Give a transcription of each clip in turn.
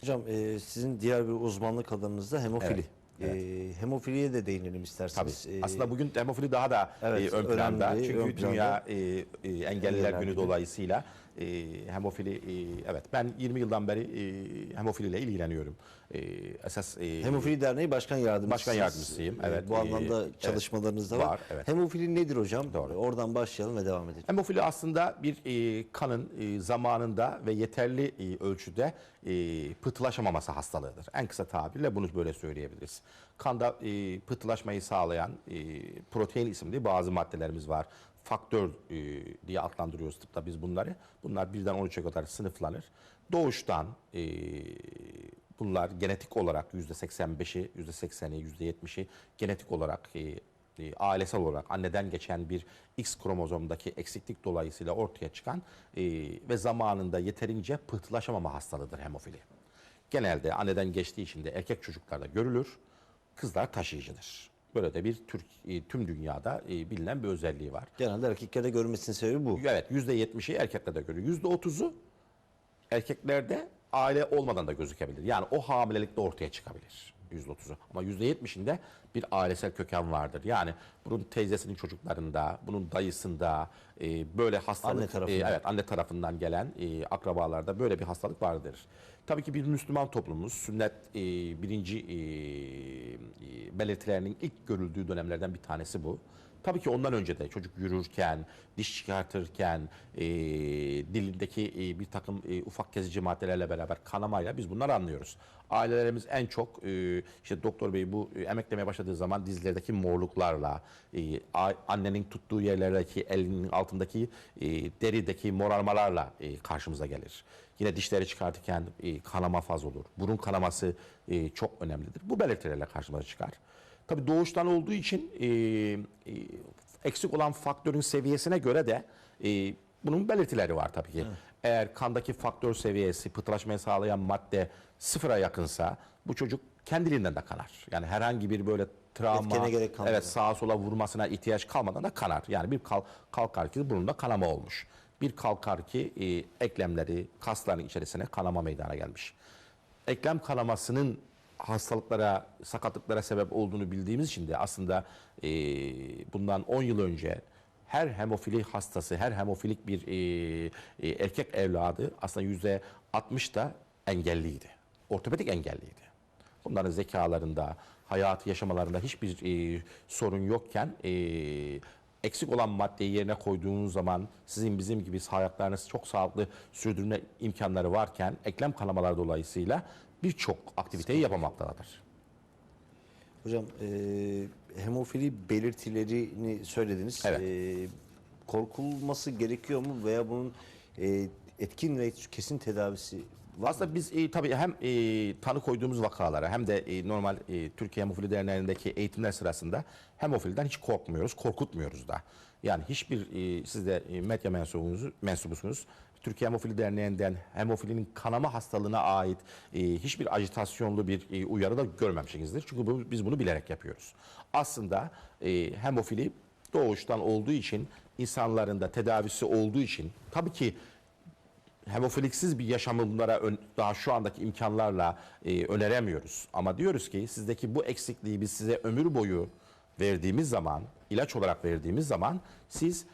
Hocam e, sizin diğer bir uzmanlık alanınız da hemofili. Evet, E, hemofiliye de değinelim Tabii. isterseniz. E, Aslında bugün hemofili daha da Evet, e, ön planda. önemli, Çünkü ön planda. Dünya e, e, Engelliler Günü. dolayısıyla e, hemofili e, evet ben 20 yıldan beri e, hemofiliyle ilgileniyorum. E, esas e, Hemofili Derneği Başkan Yardımcısı. Başkan Yardımcısıyım, evet. bu E, anlamda evet. çalışmalarınız da var. Var, evet. Hemofili nedir hocam? Doğru. Oradan başlayalım ve devam edelim. Hemofili aslında bir e, kanın e, zamanında ve yeterli e, ölçüde e, pıhtılaşamaması hastalığıdır. En kısa tabirle bunu böyle söyleyebiliriz. Kanda e, pıhtılaşmayı sağlayan e, protein isimli bazı maddelerimiz var. Faktör e, diye adlandırıyoruz tıpta biz bunları. Bunlar birden 13'e kadar sınıflanır. Doğuştan e, bunlar genetik olarak %85'i, %80'i, %70'i genetik olarak e, e, ailesel olarak anneden geçen bir X kromozomdaki eksiklik dolayısıyla ortaya çıkan e, ve zamanında yeterince pıhtılaşamama hastalığıdır hemofili. Genelde anneden geçtiği için de erkek çocuklarda görülür, kızlar taşıyıcıdır. Böyle de bir Türk e, tüm dünyada e, bilinen bir özelliği var. Genelde erkeklerde görülmesinin sebebi bu. Evet %70'i erkeklerde görülür. %30'u erkeklerde aile olmadan da gözükebilir. Yani o hamilelikte ortaya çıkabilir. %30'u. Ama %70'inde bir ailesel köken vardır. Yani bunun teyzesinin çocuklarında, bunun dayısında e, böyle hastalık, Anne tarafından. e, evet anne tarafından gelen e, akrabalarda böyle bir hastalık vardır. Tabii ki bir Müslüman toplumumuz sünnet e, birinci e, e, belirtilerinin ilk görüldüğü dönemlerden bir tanesi bu. Tabii ki ondan önce de çocuk yürürken, diş çıkartırken, e, dilindeki e, bir takım e, ufak kesici maddelerle beraber kanamayla biz bunları anlıyoruz. Ailelerimiz en çok e, işte doktor bey bu e, emeklemeye başladığı zaman dizlerdeki morluklarla, e, annenin tuttuğu yerlerdeki elinin altındaki e, derideki morarmalarla e, karşımıza gelir. Yine dişleri çıkartırken e, kanama fazla olur. Burun kanaması e, çok önemlidir. Bu belirtilerle karşımıza çıkar. Tabii doğuştan olduğu için e, e, eksik olan faktörün seviyesine göre de e, bunun belirtileri var tabii ki. Eğer kandaki faktör seviyesi, pıhtılaşmayı sağlayan madde sıfıra yakınsa bu çocuk kendiliğinden de kanar. Yani herhangi bir böyle travma, gerek kalmadan. evet sağa sola vurmasına ihtiyaç kalmadan da kanar. Yani bir kal, kalkar ki burnunda kanama olmuş. Bir kalkar ki e, eklemleri, kasların içerisine kanama meydana gelmiş eklem kanamasının hastalıklara, sakatlıklara sebep olduğunu bildiğimiz için de aslında e, bundan 10 yıl önce her hemofili hastası, her hemofilik bir e, e, erkek evladı aslında yüzde 60 da engelliydi. Ortopedik engelliydi. Bunların zekalarında, hayatı yaşamalarında hiçbir e, sorun yokken e, eksik olan maddeyi yerine koyduğunuz zaman sizin bizim gibi hayatlarınızı çok sağlıklı sürdürme imkanları varken eklem kanamaları dolayısıyla birçok aktiviteyi yapamaktadır. Hocam e, hemofili belirtilerini söylediniz. Evet. E, korkulması gerekiyor mu veya bunun e, etkin ve kesin tedavisi? Aslında biz e, tabii hem e, tanı koyduğumuz vakalara hem de e, normal e, Türkiye Hemofili Derneği'ndeki eğitimler sırasında hemofiliden hiç korkmuyoruz, korkutmuyoruz da. Yani hiçbir e, siz de e, medya mensubunuz, mensubusunuz. Türkiye Hemofili Derneği'nden hemofilinin kanama hastalığına ait e, hiçbir ajitasyonlu bir e, uyarı da görmemişsinizdir. Çünkü bu, biz bunu bilerek yapıyoruz. Aslında e, hemofili doğuştan olduğu için insanların da tedavisi olduğu için tabii ki hemofiliksiz bir yaşamı bunlara ön- daha şu andaki imkanlarla e, öneremiyoruz. Ama diyoruz ki sizdeki bu eksikliği biz size ömür boyu verdiğimiz zaman, ilaç olarak verdiğimiz zaman siz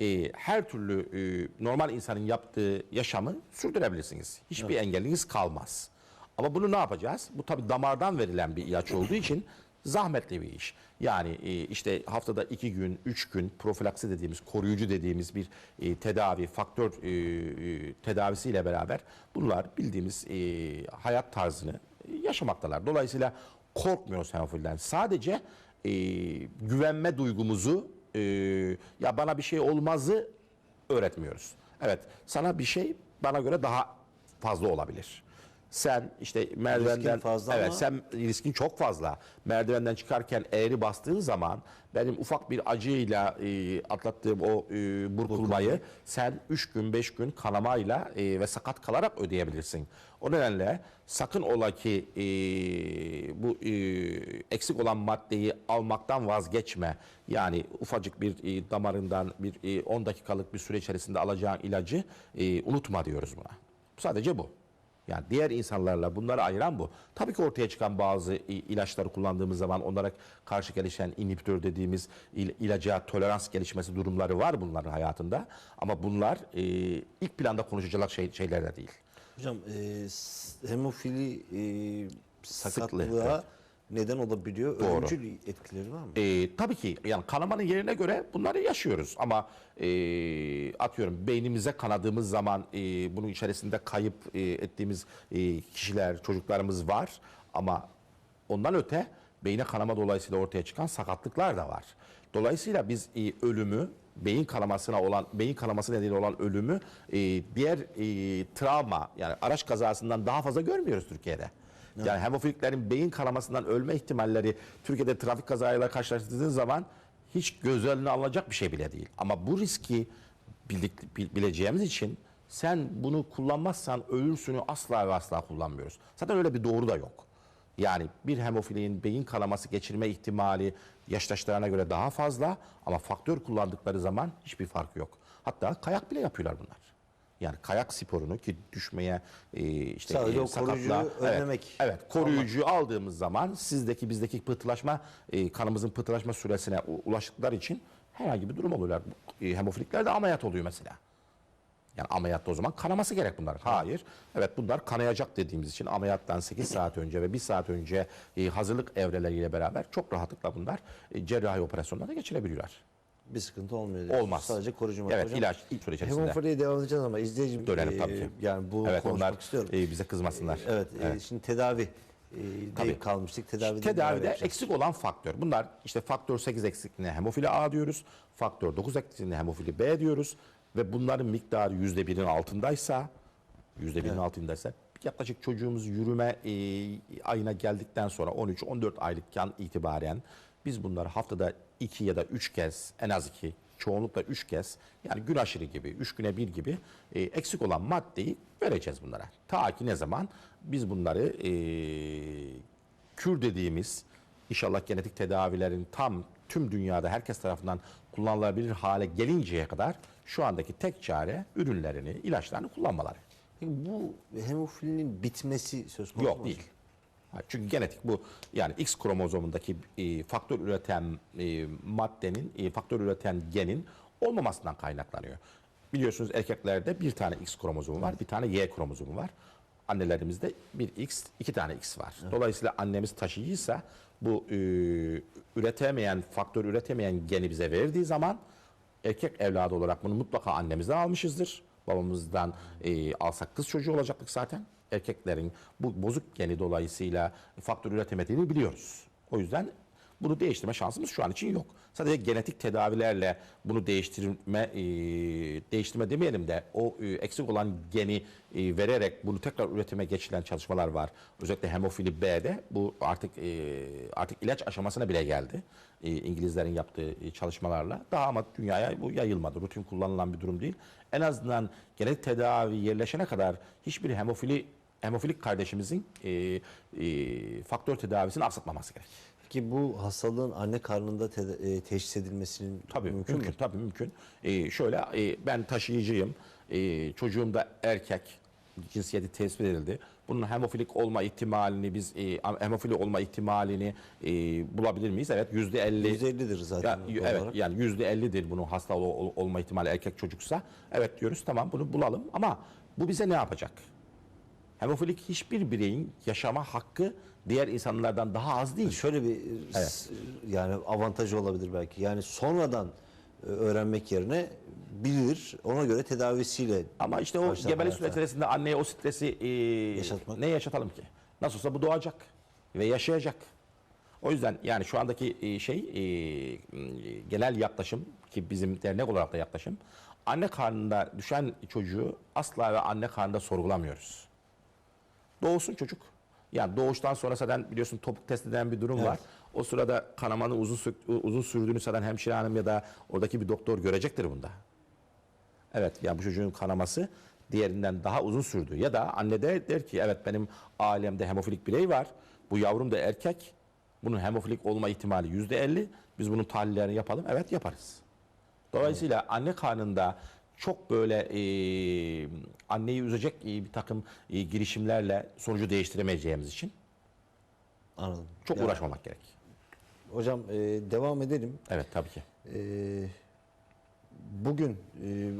e, her türlü e, normal insanın yaptığı yaşamı sürdürebilirsiniz. Hiçbir engelliniz kalmaz. Ama bunu ne yapacağız? Bu tabii damardan verilen bir ilaç olduğu için zahmetli bir iş. Yani e, işte haftada iki gün, üç gün profilaksi dediğimiz, koruyucu dediğimiz bir e, tedavi, faktör e, tedavisiyle beraber bunlar bildiğimiz hayat tarzını yaşamaktalar. Dolayısıyla korkmuyoruz hemofilden. Sadece güvenme duygumuzu, ya bana bir şey olmazı öğretmiyoruz. Evet, sana bir şey bana göre daha fazla olabilir. Sen işte merdivenden fazla evet ama- sen riskin çok fazla. Merdivenden çıkarken eğri bastığın zaman benim ufak bir acıyla e, atlattığım o e, burkulmayı sen 3 gün 5 gün kanamayla e, ve sakat kalarak ödeyebilirsin. O nedenle sakın ola ki e, bu e, eksik olan maddeyi almaktan vazgeçme. Yani ufacık bir e, damarından bir e, 10 dakikalık bir süre içerisinde alacağın ilacı e, unutma diyoruz buna. Sadece bu. Yani diğer insanlarla bunları ayıran bu. Tabii ki ortaya çıkan bazı ilaçları kullandığımız zaman onlara karşı gelişen inhibitör dediğimiz il- ilaca tolerans gelişmesi durumları var bunların hayatında. Ama bunlar e, ilk planda konuşacak şey, şeyler de değil. Hocam e, hemofili e, sakatlığa evet. Neden olabiliyor. Doğru. Ölümcül etkileri var mı? E, tabii ki yani kanamanın yerine göre bunları yaşıyoruz ama e, atıyorum beynimize kanadığımız zaman e, bunun içerisinde kayıp e, ettiğimiz e, kişiler, çocuklarımız var ama ondan öte beyne kanama dolayısıyla ortaya çıkan sakatlıklar da var. Dolayısıyla biz e, ölümü beyin kanamasına olan beyin kanaması nedeniyle olan ölümü e, diğer e, travma yani araç kazasından daha fazla görmüyoruz Türkiye'de. Yani hemofiliklerin beyin kanamasından ölme ihtimalleri Türkiye'de trafik kazayla karşılaştırdığınız zaman hiç göz önüne alınacak bir şey bile değil. Ama bu riski bildik, bil- bileceğimiz için sen bunu kullanmazsan ölürsünü asla ve asla kullanmıyoruz. Zaten öyle bir doğru da yok. Yani bir hemofilin beyin kanaması geçirme ihtimali yaştaşlarına göre daha fazla ama faktör kullandıkları zaman hiçbir fark yok. Hatta kayak bile yapıyorlar bunlar. Yani kayak sporunu ki düşmeye e, işte Sadece e, evet, önlemek. Evet, koruyucuyu aldığımız zaman sizdeki bizdeki pıhtılaşma e, kanımızın pıhtılaşma süresine ulaştıkları için herhangi bir durum oluyorlar. E, hemofilikler de ameliyat oluyor mesela. Yani ameliyatta o zaman kanaması gerek bunlar. Hayır. Evet bunlar kanayacak dediğimiz için ameliyattan 8 saat önce ve 1 saat önce e, hazırlık evreleriyle beraber çok rahatlıkla bunlar e, cerrahi operasyonlara geçirebiliyorlar. Bir sıkıntı olmuyor. Olmaz. Sadece koruyucu madde. Evet Hocam, ilaç ilk süre içerisinde. Hemofiliye devam edeceğiz ama izleyicim Dönelim e, tabii ki. yani bu Evet konuşmak onlar istiyorum. e, bize kızmasınlar. evet, e, şimdi tedavi e, deyip kalmıştık. Tedavide, Tedavide eksik olan faktör. Bunlar işte faktör 8 eksikliğine hemofili A diyoruz. Faktör 9 eksikliğine hemofili B diyoruz. Ve bunların miktarı %1'in altındaysa %1'in altındaysa yaklaşık çocuğumuz yürüme e, ayına geldikten sonra 13-14 aylıkken itibaren biz bunları haftada 2 ya da 3 kez en az 2 çoğunlukla 3 kez yani gün aşırı gibi 3 güne bir gibi e, eksik olan maddeyi vereceğiz bunlara. Ta ki ne zaman biz bunları e, kür dediğimiz inşallah genetik tedavilerin tam tüm dünyada herkes tarafından kullanılabilir hale gelinceye kadar şu andaki tek çare ürünlerini, ilaçlarını kullanmaları. Peki bu hemofilinin bitmesi söz konusu Yok mu? değil. Çünkü genetik bu yani X kromozomundaki e, faktör üreten e, maddenin, e, faktör üreten genin olmamasından kaynaklanıyor. Biliyorsunuz erkeklerde bir tane X kromozomu var, bir tane Y kromozomu var. Annelerimizde bir X, iki tane X var. Dolayısıyla annemiz taşıyıcıysa bu e, üretemeyen, faktör üretemeyen geni bize verdiği zaman erkek evladı olarak bunu mutlaka annemizden almışızdır. Babamızdan e, alsak kız çocuğu olacaktık zaten. Erkeklerin bu bozuk geni dolayısıyla faktör üretemediğini biliyoruz. O yüzden bunu değiştirme şansımız şu an için yok. Sadece genetik tedavilerle bunu değiştirme e, değiştirme demeyelim de o e, eksik olan geni e, vererek bunu tekrar üretime geçilen çalışmalar var. Özellikle hemofili B'de bu artık e, artık ilaç aşamasına bile geldi. İngilizlerin yaptığı çalışmalarla. Daha ama dünyaya bu yayılmadı. Rutin kullanılan bir durum değil. En azından genetik tedavi yerleşene kadar hiçbir hemofili hemofilik kardeşimizin e, e, faktör tedavisini aksatmaması gerek. Peki bu hastalığın anne karnında teda- e, teşhis edilmesinin Tabii mümkün, mümkün, mü? tabii mümkün. Ee, şöyle e, ben taşıyıcıyım. Ee, çocuğum da erkek cinsiyeti tespit edildi. Bunun hemofilik olma ihtimalini biz e, hemofili olma ihtimalini e, bulabilir miyiz? Evet yüzde elli. %50'dir zaten Ya, evet yani yüzde ellidir bunun hasta ol- olma ihtimali erkek çocuksa. Evet diyoruz tamam bunu bulalım ama bu bize ne yapacak? Hemofilik hiçbir bireyin yaşama hakkı diğer insanlardan daha az değil. Şöyle bir e, s- yani avantajı olabilir belki. Yani sonradan e, öğrenmek yerine bilir. Ona göre tedavisiyle Ama işte o gebelik hayata. süre içerisinde anneye o stresi e, Yaşatmak. ne yaşatalım ki? Nasıl olsa bu doğacak ve yaşayacak. O yüzden yani şu andaki e, şey e, genel yaklaşım ki bizim dernek olarak da yaklaşım anne karnında düşen çocuğu asla ve anne karnında sorgulamıyoruz. Doğusun çocuk. Yani doğuştan sonra zaten biliyorsun topuk test eden bir durum var. O sırada kanamanın uzun uzun sürdüğünü zaten hemşire hanım ya da oradaki bir doktor görecektir bunda. Evet ya bu çocuğun kanaması diğerinden daha uzun sürdü. Ya da anne de der ki evet benim ailemde hemofilik birey var. Bu yavrum da erkek. Bunun hemofilik olma ihtimali yüzde elli. Biz bunun tahlillerini yapalım. Evet yaparız. Dolayısıyla anne karnında çok böyle e, anneyi üzecek e, bir takım e, girişimlerle sonucu değiştiremeyeceğimiz için Anladım. çok Ya, uğraşmamak gerek. Hocam e, devam edelim. Evet tabii ki. E, bugün e,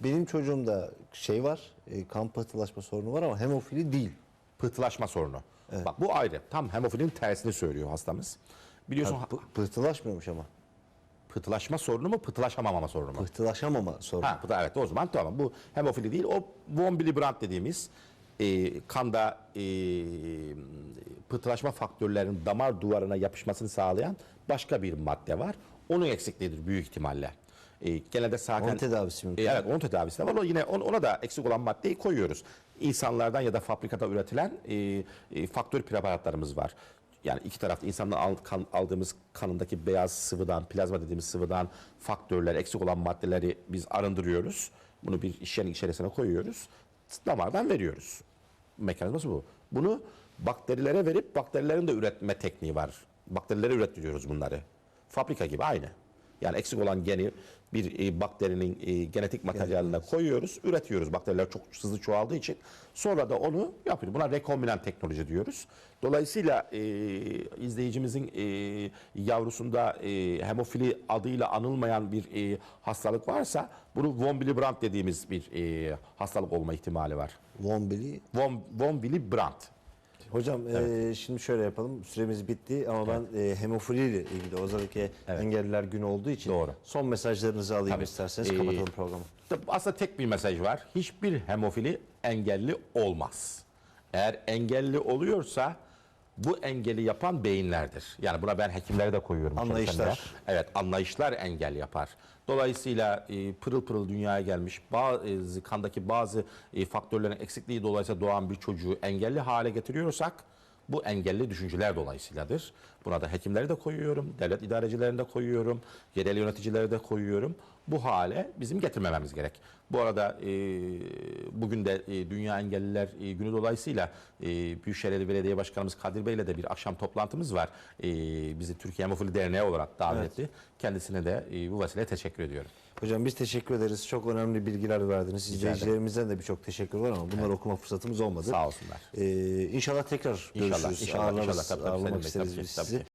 benim çocuğumda şey var, e, kan pıhtılaşma sorunu var ama hemofili değil. Pıhtılaşma sorunu. Bak bu ayrı. Tam hemofilinin tersini söylüyor hastamız. Biliyorsun Ha, pı- pıhtılaşmıyormuş ama. Pıhtılaşma sorunu mu, pıhtılaşamama sorunu mu? Pıhtılaşamama sorunu. Ha, pıhtı- evet o zaman tamam. Bu hemofili değil. O von Willebrand dediğimiz e, kanda e, pıhtılaşma faktörlerinin damar duvarına yapışmasını sağlayan başka bir madde var. Onun eksikliğidir büyük ihtimalle. E, genelde zaten Onun tedavisi mümkün. E, evet onun tedavisi de var. O yine ona, ona da eksik olan maddeyi koyuyoruz. İnsanlardan ya da fabrikada üretilen e, e, faktör preparatlarımız var. Yani iki tarafta insandan aldığımız kanındaki beyaz sıvıdan, plazma dediğimiz sıvıdan faktörler, eksik olan maddeleri biz arındırıyoruz. Bunu bir işlerin içerisine koyuyoruz. Damardan veriyoruz. Mekanizması bu. Bunu bakterilere verip bakterilerin de üretme tekniği var. Bakterilere ürettiriyoruz bunları. Fabrika gibi aynı. Yani eksik olan geni bir e, bakterinin e, genetik materyaline koyuyoruz, üretiyoruz. Bakteriler çok hızlı çoğaldığı için. Sonra da onu yapıyoruz. Buna rekombinant teknoloji diyoruz. Dolayısıyla e, izleyicimizin e, yavrusunda e, hemofili adıyla anılmayan bir e, hastalık varsa bunu von Willebrand dediğimiz bir e, hastalık olma ihtimali var. Von Billy. Von, von Willebrand. Hocam e, şimdi şöyle yapalım. Süremiz bitti ama ben e, hemofili ile ilgili Ozan'daki engelliler günü olduğu için Doğru. son mesajlarınızı alayım Tabii. isterseniz Ee, kapatalım programı. Aslında tek bir mesaj var. Hiçbir hemofili engelli olmaz. Eğer engelli oluyorsa bu engeli yapan beyinlerdir. Yani buna ben hekimleri de koyuyorum. Anlayışlar. Evet anlayışlar engel yapar. Dolayısıyla e, pırıl pırıl dünyaya gelmiş bazı kandaki bazı e, faktörlerin eksikliği dolayısıyla doğan bir çocuğu engelli hale getiriyorsak bu engelli düşünceler dolayısıyladır. Buna da hekimleri de koyuyorum, devlet idarecilerini de koyuyorum, yerel yöneticileri de koyuyorum. Bu hale bizim getirmememiz gerek. Bu arada e, bugün de e, Dünya Engelliler e, Günü dolayısıyla e, Büyükşehir Belediye Başkanımız Kadir Bey ile de bir akşam toplantımız var. E, bizi Türkiye Hemofili Derneği olarak davet etti. Kendisine de e, bu vesileyle teşekkür ediyorum. Hocam biz teşekkür ederiz. Çok önemli bilgiler verdiniz. İzleyicilerimizden de birçok teşekkür var ama bunları okuma fırsatımız olmadı. Sağ olsunlar. Ee, inşallah tekrar İnşallah, görüşürüz. inşallah, Ağırlarız, inşallah. Tabii, tabii, ağırlamak Bey, isteriz tabii biz tabii sizi.